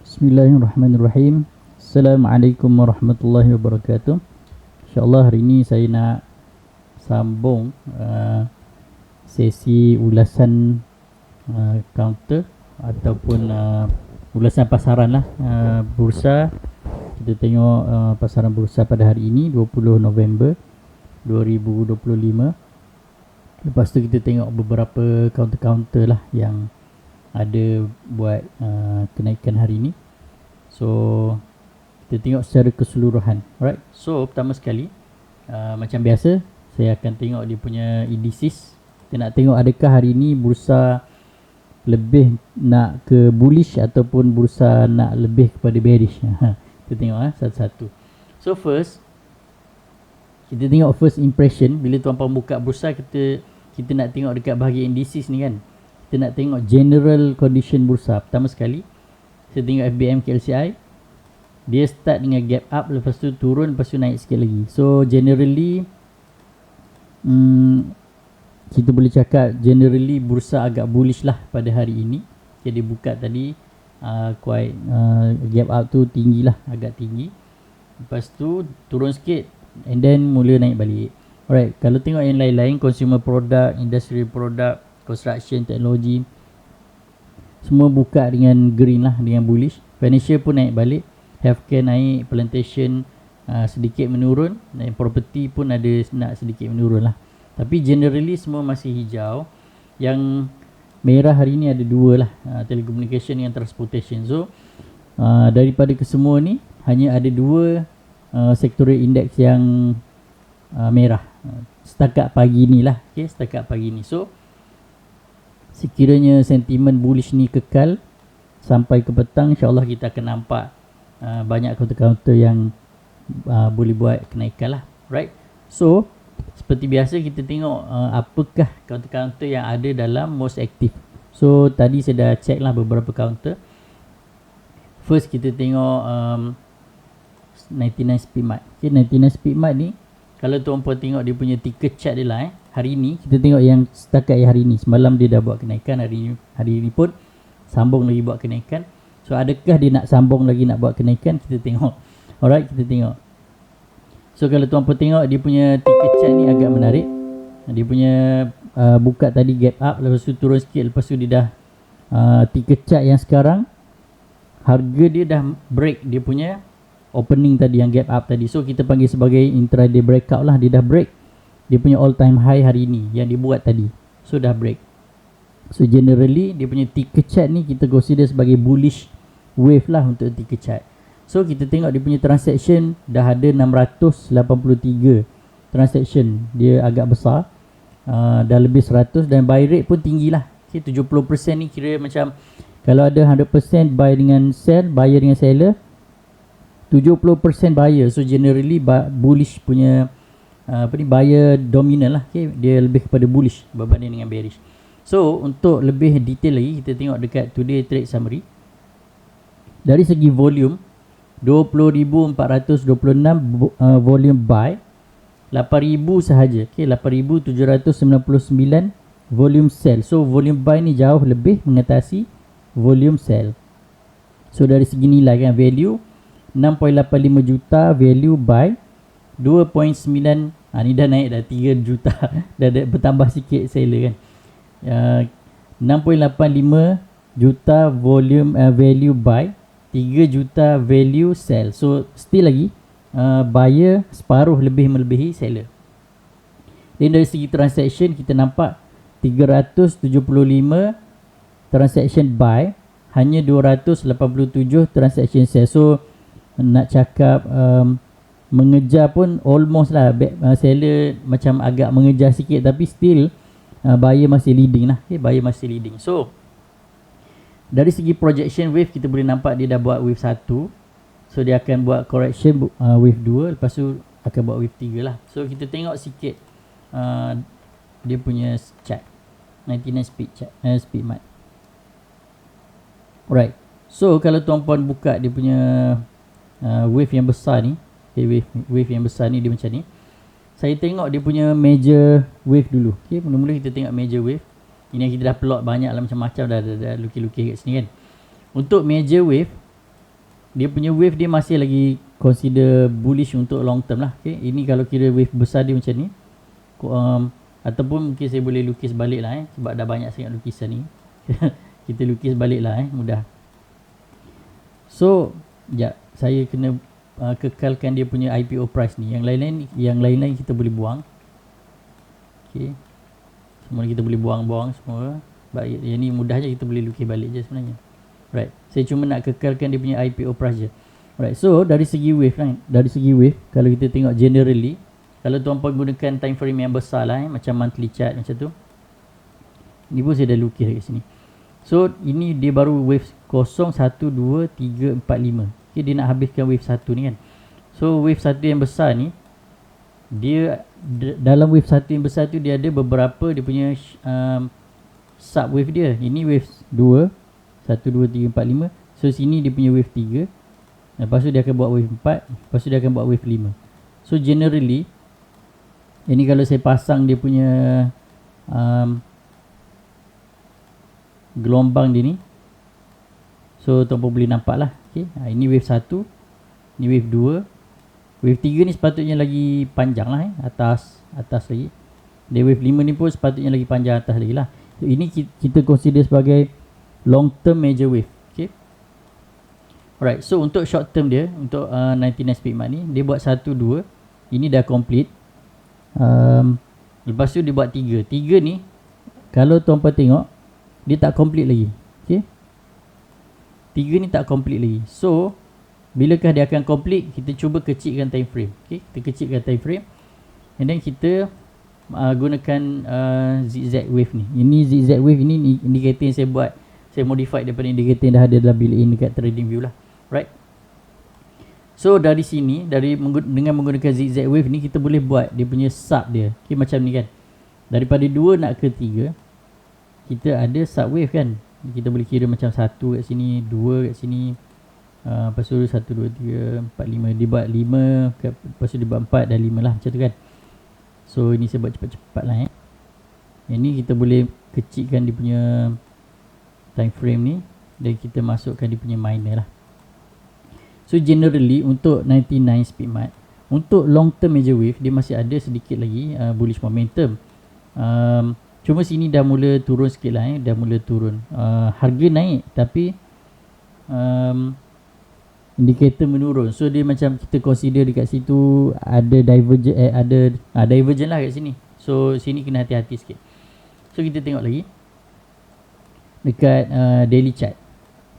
Bismillahirrahmanirrahim. Assalamualaikum warahmatullahi wabarakatuh. InsyaAllah hari ini saya nak sambung uh, sesi ulasan uh, counter ataupun uh, ulasan pasaran lah uh, bursa. Kita tengok uh, pasaran bursa pada hari ini 20 November 2025. Lepas tu kita tengok beberapa counter-counter lah yang ada buat uh, kenaikan hari ini. So kita tengok secara keseluruhan. Alright. So pertama sekali uh, macam biasa saya akan tengok dia punya indices. Kita nak tengok adakah hari ini bursa lebih nak ke bullish ataupun bursa nak lebih kepada bearish. kita tengok ah satu-satu. So first kita tengok first impression bila tuan-puan buka bursa kita kita nak tengok dekat bahagian indices ni kan kita nak tengok general condition bursa. Pertama sekali saya tengok FBM KLCI dia start dengan gap up lepas tu turun lepas tu naik sikit lagi. So generally hmm, kita boleh cakap generally bursa agak bullish lah pada hari ini. Jadi buka tadi uh, quite uh, gap up tu tinggi lah agak tinggi. Lepas tu turun sikit and then mula naik balik. Alright kalau tengok yang lain-lain consumer product industry product construction teknologi semua buka dengan green lah dengan bullish. Financial pun naik balik. Healthcare naik plantation uh, sedikit menurun dan property pun ada nak sedikit menurun lah. Tapi generally semua masih hijau. Yang merah hari ni ada dua lah uh, telecommunication dengan transportation. So uh, daripada kesemua ni hanya ada dua uh, sectorial index yang uh, merah. Uh, setakat pagi ni lah okay, setakat pagi ni. So sekiranya sentimen bullish ni kekal sampai ke petang insyaallah kita akan nampak uh, banyak counter-counter yang uh, boleh buat kenaikan lah. Right? So seperti biasa kita tengok uh, apakah counter-counter yang ada dalam most active. So tadi saya dah check lah beberapa counter. First kita tengok um, 99 speed mat okay, 99 speed ni kalau tuan-puan tengok dia punya ticker chart dia lah eh hari ini kita tengok yang setakat hari ini. Semalam dia dah buat kenaikan hari ini hari ini pun sambung lagi buat kenaikan. So adakah dia nak sambung lagi nak buat kenaikan? Kita tengok. Alright kita tengok. So kalau tuan pun tengok dia punya ticket chart ni agak menarik. Dia punya uh, buka tadi gap up lepas tu turun sikit lepas tu dia dah uh, ticket chart yang sekarang. Harga dia dah break. Dia punya opening tadi yang gap up tadi. So kita panggil sebagai intraday breakout lah. Dia dah break dia punya all time high hari ni yang dibuat tadi. So dah break. So generally dia punya ticker chart ni kita consider sebagai bullish wave lah untuk ticker chart. So kita tengok dia punya transaction dah ada 683 transaction. Dia agak besar. Uh, dah lebih 100 dan buy rate pun tinggi lah. Okay, 70% ni kira macam kalau ada 100% buy dengan sell buyer dengan seller 70% buyer. So generally bullish punya uh, apa ni buyer dominant lah. Okay? dia lebih kepada bullish berbanding dengan bearish. So untuk lebih detail lagi kita tengok dekat today trade summary. Dari segi volume 20426 uh, volume buy 8000 sahaja. Okey 8799 volume sell. So volume buy ni jauh lebih mengatasi volume sell. So dari segi nilai kan value 6.85 juta value buy 2.9 Ha, ni dah naik dah 3 juta. Dah, dah bertambah sikit seller kan. Uh, 6.85 juta volume uh, value buy 3 juta value sell. So still lagi uh, buyer separuh lebih melebihi seller. Dan dari segi transaction kita nampak 375 transaction buy hanya 287 transaction sell. So nak cakap um, mengejar pun almost lah. Uh, seller macam agak mengejar sikit tapi still uh, buyer masih leading lah. Okay, buyer masih leading. So dari segi projection wave kita boleh nampak dia dah buat wave 1 so dia akan buat correction uh, wave 2 lepas tu akan buat wave 3 lah. So kita tengok sikit uh, dia punya chart. 99 speed chart uh, speed mat alright. So kalau tuan-puan buka dia punya uh, wave yang besar ni okay, wave wave yang besar ni dia macam ni. Saya tengok dia punya major wave dulu. Okay, mula-mula kita tengok major wave. Ini yang kita dah plot banyak lah macam-macam dah, dah, dah lukis-lukis kat sini kan. Untuk major wave dia punya wave dia masih lagi consider bullish untuk long term lah. Okay. ini kalau kira wave besar dia macam ni um, ataupun mungkin saya boleh lukis balik lah eh sebab dah banyak sangat lukisan ni. Kita lukis balik lah eh mudah. So ya saya kena uh, kekalkan dia punya IPO price ni. Yang lain-lain yang lain-lain kita boleh buang. Okey semua kita boleh buang-buang semua. Sebab yang ni mudah je kita boleh lukis balik je sebenarnya. Right. Saya cuma nak kekalkan dia punya IPO price je. Right. So dari segi wave kan dari segi wave kalau kita tengok generally kalau tuan-puan gunakan time frame yang besar lah eh, macam monthly chart macam tu ni pun saya dah lukis dekat sini. So ini dia baru wave 0 1 2 3 4 5 Okay, dia nak habiskan wave satu ni kan. So wave satu yang besar ni dia dalam wave satu yang besar tu dia ada beberapa dia punya um, sub wave dia. Ini wave 2 1 2 3 4 5. So sini dia punya wave 3. Lepas tu dia akan buat wave 4, lepas tu dia akan buat wave 5. So generally ini kalau saya pasang dia punya um, gelombang dia ni So tuan boleh nampak lah okay. ha, Ini wave 1 Ini wave 2 Wave 3 ni sepatutnya lagi panjang lah eh. Atas Atas lagi Dan wave 5 ni pun sepatutnya lagi panjang atas lagi lah so, Ini kita consider sebagai Long term major wave okay. Alright So untuk short term dia Untuk uh, 99 speed mark ni Dia buat 1, 2 Ini dah complete um, Lepas tu dia buat 3 3 ni Kalau tuan pun tengok Dia tak complete lagi tiga ni tak complete lagi. So bilakah dia akan complete? Kita cuba kecilkan time frame. Okay? kita kecilkan time frame. And then kita uh, gunakan uh, zigzag wave ni. Ini zigzag wave ini indikator yang saya buat. Saya modify daripada indikator yang dah ada dalam bilik in dekat trading view lah. Right? So dari sini dari dengan menggunakan zigzag wave ni kita boleh buat dia punya sub dia. Okay, macam ni kan. Daripada 2 nak ke 3 kita ada sub wave kan kita boleh kira macam satu kat sini, dua kat sini. Uh, lepas tu satu, dua, tiga, empat, lima. Dia buat lima, lepas tu dia buat empat dan lima lah macam tu kan. So ini saya buat cepat-cepat lah eh. Yang ni kita boleh kecilkan dia punya time frame ni. Dan kita masukkan dia punya minor lah. So generally untuk 99 speed mat. Untuk long term major wave dia masih ada sedikit lagi uh, bullish momentum. Um, Cuma sini dah mula turun sikit lah eh. Dah mula turun. Uh, Harga naik Tapi um, Indikator menurun. So dia macam kita consider dekat situ Ada divergent eh, Ada uh, divergent lah kat sini. So sini kena hati-hati sikit. So kita tengok lagi. Dekat uh, daily chart.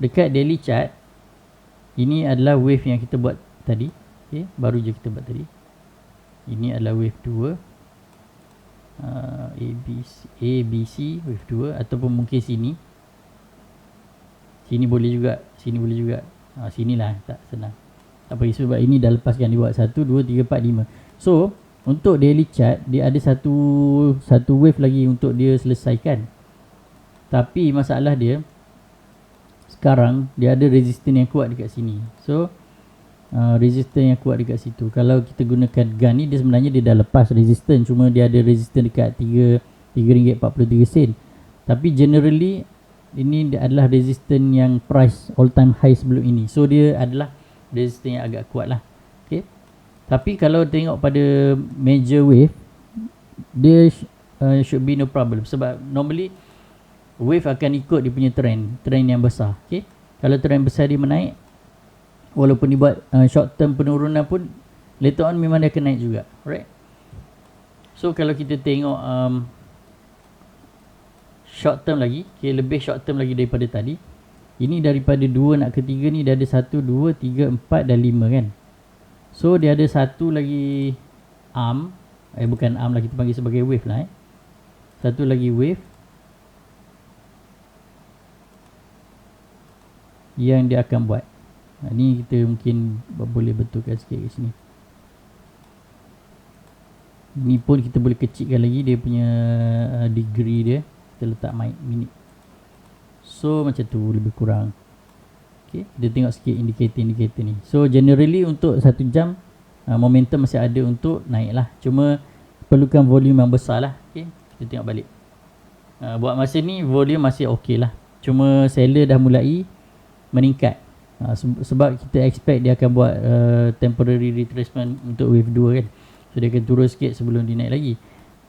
Dekat daily chart Ini adalah wave yang kita buat tadi. Okay. Baru je kita buat tadi. Ini adalah wave 2 uh, A, B, C, A, B, C with 2 ataupun mungkin sini. Sini boleh juga sini boleh juga. Uh, sini lah tak senang. Tak pergi sebab ini dah lepaskan dia buat 1, 2, 3, 4, 5 so untuk daily chart dia ada satu satu wave lagi untuk dia selesaikan. Tapi masalah dia sekarang dia ada resistance yang kuat dekat sini. So uh, resistance yang kuat dekat situ. Kalau kita gunakan gun ni dia sebenarnya dia dah lepas resistance cuma dia ada resistance dekat 3 RM3.43 sen. Tapi generally ini adalah resistance yang price all time high sebelum ini. So dia adalah resistance yang agak kuat lah. Okay. Tapi kalau tengok pada major wave dia uh, should be no problem sebab normally wave akan ikut dia punya trend, trend yang besar. Okay. Kalau trend besar dia menaik, walaupun dibuat uh, short term penurunan pun later on memang dia akan naik juga. Right so kalau kita tengok um, short term lagi okay, lebih short term lagi daripada tadi ini daripada 2 nak ke 3 ni dia ada 1, 2, 3, 4 dan 5 kan? So dia ada satu lagi arm eh bukan arm lah kita panggil sebagai wave lah eh. Satu lagi wave yang dia akan buat Ha, ni kita mungkin boleh betulkan sikit kat sini. Ni pun kita boleh kecilkan lagi dia punya uh, degree dia. Kita letak minit. So macam tu lebih kurang. Okay, kita tengok sikit indikator-indikator ni. So generally untuk satu jam uh, momentum masih ada untuk naik lah. Cuma perlukan volume yang besar lah. Okay, kita tengok balik. Uh, buat masa ni volume masih okey lah. Cuma seller dah mulai meningkat uh, sebab kita expect dia akan buat uh, temporary retracement untuk wave 2 kan. So dia akan turun sikit sebelum dia naik lagi.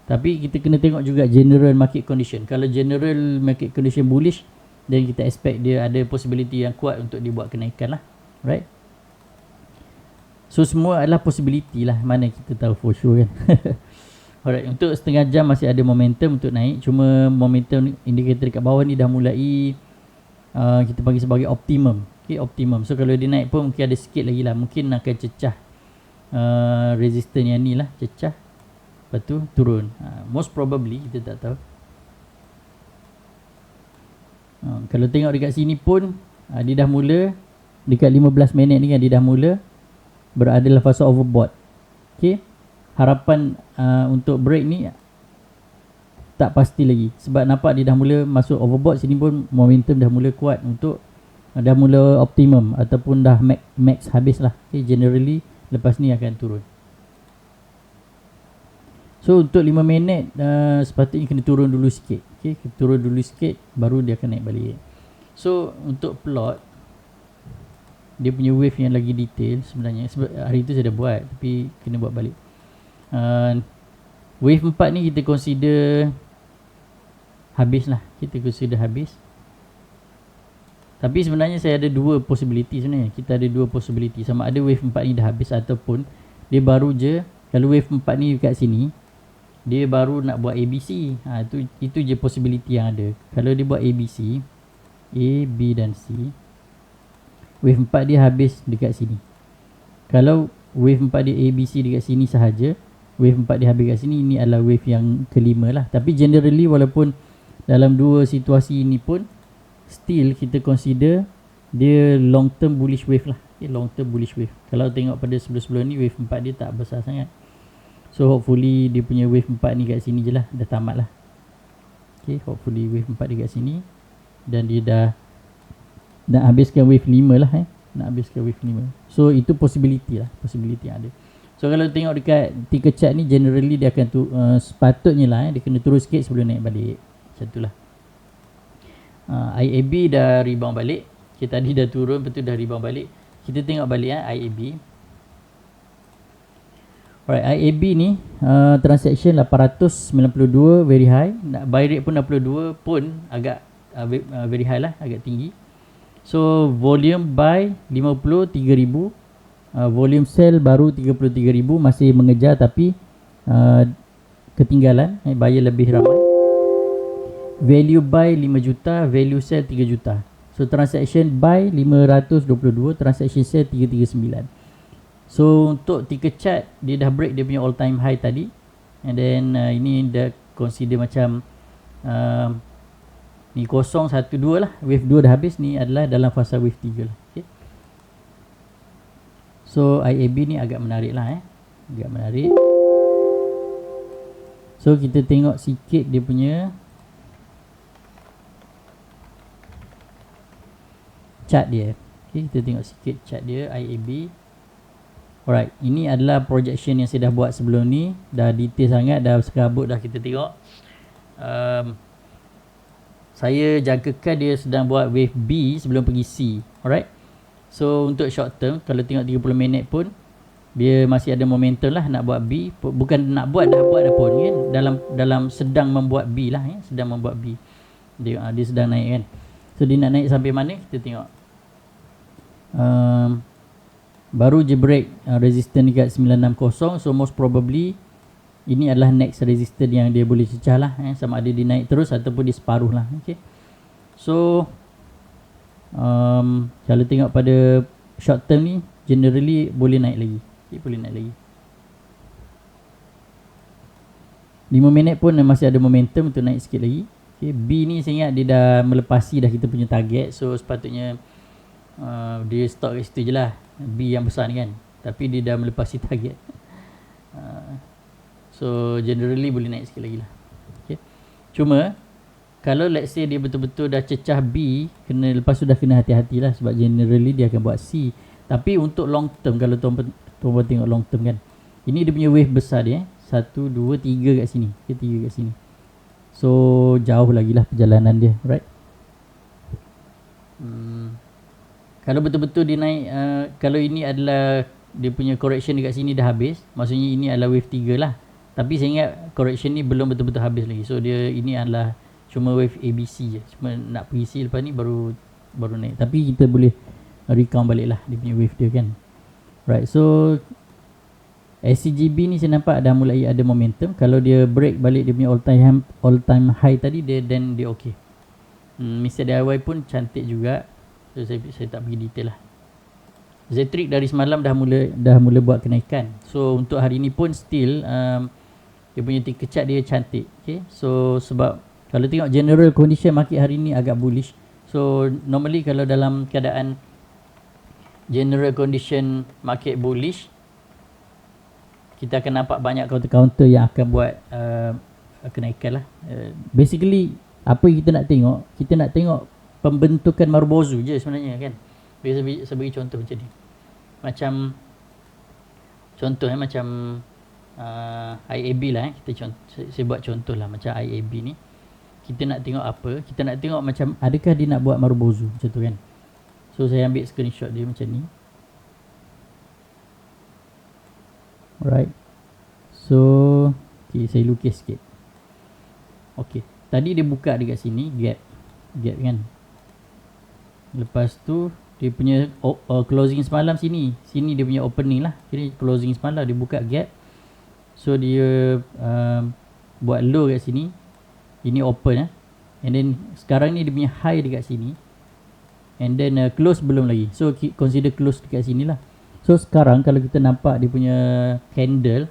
Tapi kita kena tengok juga general market condition. Kalau general market condition bullish then kita expect dia ada possibility yang kuat untuk dibuat kenaikan lah. Right so semua adalah possibility lah. Mana kita tahu for sure kan. Alright, untuk setengah jam masih ada momentum untuk naik. Cuma momentum indikator dekat bawah ni dah mulai uh, kita bagi sebagai optimum. Okay, optimum. So kalau dia naik pun mungkin ada sikit lagi lah. Mungkin akan cecah uh, resistance yang ni lah. Cecah. Lepas tu turun. Uh, most probably kita tak tahu. Uh, kalau tengok dekat sini pun uh, dia dah mula dekat 15 minit ni kan dia dah mula berada dalam fasa overbought. Okay harapan uh, untuk break ni tak pasti lagi sebab nampak dia dah mula masuk overbought sini pun momentum dah mula kuat untuk dah mula optimum ataupun dah max, max habis lah okay, generally lepas ni akan turun. So untuk 5 minit uh, sepatutnya kena turun dulu sikit. Okay, turun dulu sikit baru dia akan naik balik. So untuk plot dia punya wave yang lagi detail sebenarnya. Sebab hari tu saya dah buat tapi kena buat balik. Uh, wave 4 ni kita consider habis lah kita consider habis tapi sebenarnya saya ada dua possibility sebenarnya. Kita ada dua possibility. Sama ada wave 4 ni dah habis ataupun dia baru je kalau wave 4 ni dekat sini dia baru nak buat ABC ha, itu, itu je possibility yang ada. Kalau dia buat ABC A, B dan C wave 4 dia habis dekat sini. Kalau wave 4 dia ABC dekat sini sahaja wave 4 dia habis kat sini ini adalah wave yang kelima lah. Tapi generally walaupun dalam dua situasi ini pun still kita consider dia long term bullish wave lah. Okay, long term bullish wave. Kalau tengok pada sebelum-sebelum ni wave 4 dia tak besar sangat. So hopefully dia punya wave 4 ni kat sini je lah. Dah tamat lah. Okay, hopefully wave 4 dia kat sini. Dan dia dah nak habiskan wave 5 lah eh. Nak habiskan wave 5 so itu possibility lah. Possibility yang ada. So kalau tengok dekat tiga chart ni generally dia akan tu uh, sepatutnya lah eh, dia kena turun sikit sebelum naik balik. Macam itulah. Uh, IAB dah rebound balik. Kita tadi dah turun betul dah rebound balik. Kita tengok balik eh IAB. Alright, IAB ni uh, transaction 892 very high. Nak buy rate pun 62 pun agak uh, very high lah, agak tinggi. So volume buy 50 3000 uh, volume sell baru 33,000 masih mengejar tapi uh, ketinggalan eh, buyer lebih ramai value buy 5 juta value sell 3 juta. So transaction buy 522 transaction sell 339 so untuk ticker chart dia dah break dia punya all time high tadi. And then uh, ini dah consider macam uh, ni 012 lah. Wave 2 dah habis ni adalah dalam fasa wave 3 lah. Okay. So IAB ni agak menarik lah eh. Agak menarik. So kita tengok sikit dia punya Chart dia. Okay, Kita tengok sikit chart dia IAB Alright Ini adalah projection yang saya dah buat sebelum ni. Dah detail sangat Dah serabut dah kita tengok. Um, Saya jangkakan dia sedang buat wave B sebelum pergi C Alright? So untuk short term kalau tengok 30 minit pun dia masih ada momentum lah nak buat B. Bukan nak buat dah buat dah pun kan? Dalam dalam sedang membuat B lah ya sedang membuat B. Dia uh, dia sedang naik kan so dia nak naik sampai mana? Kita tengok. Um, baru je break uh, resistance dekat 960 so most probably ini adalah next resistance yang dia boleh cecah lah eh, sama ada dia naik terus ataupun dia separuh lah okay. so um, kalau tengok pada short term ni generally boleh naik lagi. Okay, boleh naik lagi. 5 minit pun masih ada momentum untuk naik sikit lagi okay, B ni saya ingat dia dah melepasi dah kita punya target. So sepatutnya uh, dia stop kat situ je lah. B yang besar ni kan. Tapi dia dah melepasi target. Uh, so generally boleh naik sikit lagi lah. Okay. cuma kalau let's say dia betul-betul dah cecah B kena lepas tu dah kena hati-hatilah sebab generally dia akan buat C. Tapi untuk long term kalau tuan-tuan tengok long term kan. Ini dia punya wave besar dia eh. satu, dua, tiga kat sini. Okay, tiga kat sini so jauh lagi lah perjalanan dia right? Hmm. kalau betul-betul dia naik uh, kalau ini adalah dia punya correction dekat sini dah habis maksudnya ini adalah wave 3 lah. Tapi saya ingat correction ni belum betul-betul habis lagi. So dia ini adalah cuma wave ABC je. Cuma nak pergi C lepas ni baru baru naik. Tapi kita boleh recount balik lah dia punya wave dia kan. Right so SCGB ni saya nampak dah mulai ada momentum. Kalau dia break balik dia punya all time all time high tadi dia then dia okay. Hmm, Mr. DIY pun cantik juga. So saya saya tak pergi detail lah. Zetric dari semalam dah mula dah mula buat kenaikan. So untuk hari ni pun still um, dia punya tick kecat dia cantik okay? So sebab kalau tengok general condition market hari ni agak bullish. So normally kalau dalam keadaan general condition market bullish kita akan nampak banyak counter-counter yang akan buat uh, kenaikan lah. Uh, basically, apa kita nak tengok, kita nak tengok pembentukan marbozu je sebenarnya kan. Biasa sebagai contoh macam ni. Macam, contoh eh, macam uh, IAB lah eh. Kita contoh, saya, saya buat contoh lah macam IAB ni. Kita nak tengok apa, kita nak tengok macam adakah dia nak buat marbozu macam tu kan. So, saya ambil screenshot dia macam ni. Alright. So, okay, saya lukis sikit. Okay. Tadi dia buka dekat sini, gap. Gap kan. Lepas tu, dia punya oh, uh, closing semalam sini. Sini dia punya opening lah. Kira closing semalam dia buka gap. So, dia uh, buat low kat sini. Ini open eh. And then, sekarang ni dia punya high dekat sini. And then, uh, close belum lagi. So, consider close dekat sini lah. So sekarang kalau kita nampak dia punya candle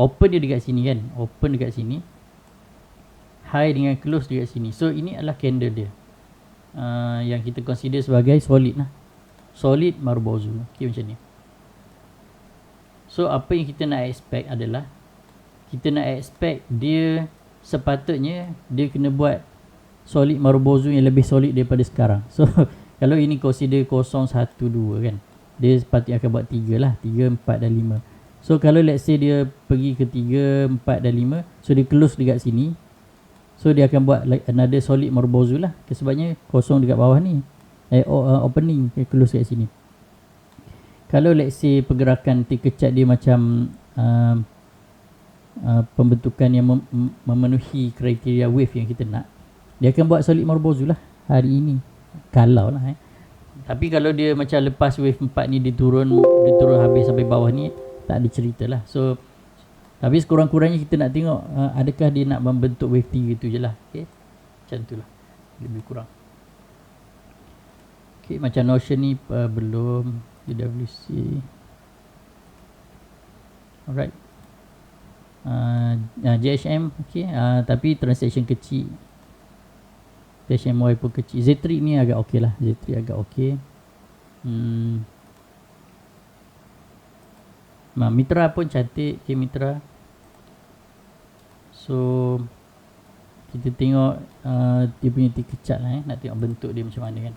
Open dia dekat sini kan? Open dekat sini. High dengan close dekat sini. So ini adalah candle dia. Uh, Yang kita consider sebagai solid lah. Solid marbozu. Okay macam ni. So apa yang kita nak expect adalah Kita nak expect dia Sepatutnya Dia kena buat Solid marbozu yang lebih solid daripada sekarang. So kalau ini consider 0, 1, 2 kan dia sepatutnya akan buat 3 lah. 3, 4 dan 5 so kalau let's say dia pergi ke 3, 4 dan 5 so dia close dekat sini so dia akan buat like another solid marbozu lah. Sebabnya kosong dekat bawah ni. Eh, uh, opening dia close dekat sini. Kalau let's say pergerakan kecat dia macam uh, uh, pembentukan yang mem- memenuhi kriteria wave yang kita nak dia akan buat solid marbozu lah hari ini. Kalau lah eh tapi kalau dia macam lepas wave 4 ni dia turun dia turun habis sampai bawah ni tak ada cerita lah. So tapi sekurang-kurangnya kita nak tengok uh, adakah dia nak membentuk wave 3 tu je lah. Okay. Macam tu lah. Lebih kurang. Okay macam Notion ni uh, belum DWC. Alright. Uh, uh, JHM okay. Uh, tapi transaction kecil Dash MY pun kecil. Z3 ni agak okey lah. Z3 agak okey. Hmm. Ma, Mitra pun cantik. Okay, Mitra. So Kita tengok uh, Dia punya tiga cat lah eh. Nak tengok bentuk dia macam mana kan.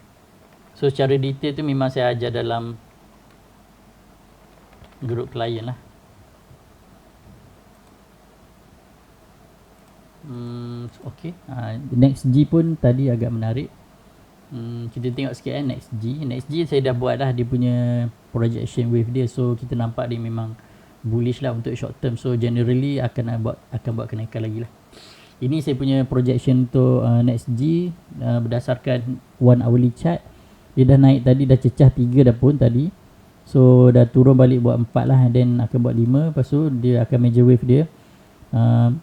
So secara detail tu memang saya ajar dalam Grup klien lah Okay. Uh, next G pun tadi agak menarik. Hmm, kita tengok sikit eh next G. Next G saya dah buat dah dia punya projection wave dia. So kita nampak dia memang bullish lah untuk short term. So generally akan buat akan buat kenaikan lagi lah. Ini saya punya projection untuk uh, next G uh, berdasarkan one hourly chart. Dia dah naik tadi dah cecah 3 dah pun tadi. So dah turun balik buat 4 lah and then akan buat 5. Lepas tu dia akan major wave dia. Uh,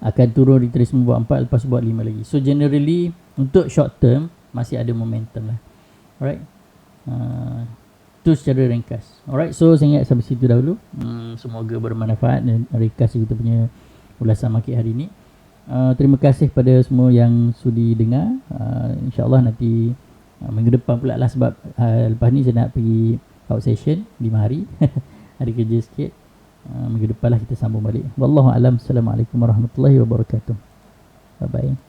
akan turun retracement buat 4 lepas buat 5 lagi. So generally untuk short term masih ada momentum lah. Alright? Uh, tu secara ringkas. Alright so saya ingat sampai situ dahulu. Hmm, semoga bermanfaat dan ringkas kita punya ulasan market hari ini. Uh, terima kasih pada semua yang sudi dengar. Uh, insyaAllah nanti uh, minggu depan pula lah sebab uh, lepas ni saya nak pergi out session 5 hari. Hari kerja sikit uh, minggu depan lah kita sambung balik. Wallahu alam. Assalamualaikum warahmatullahi wabarakatuh. Bye bye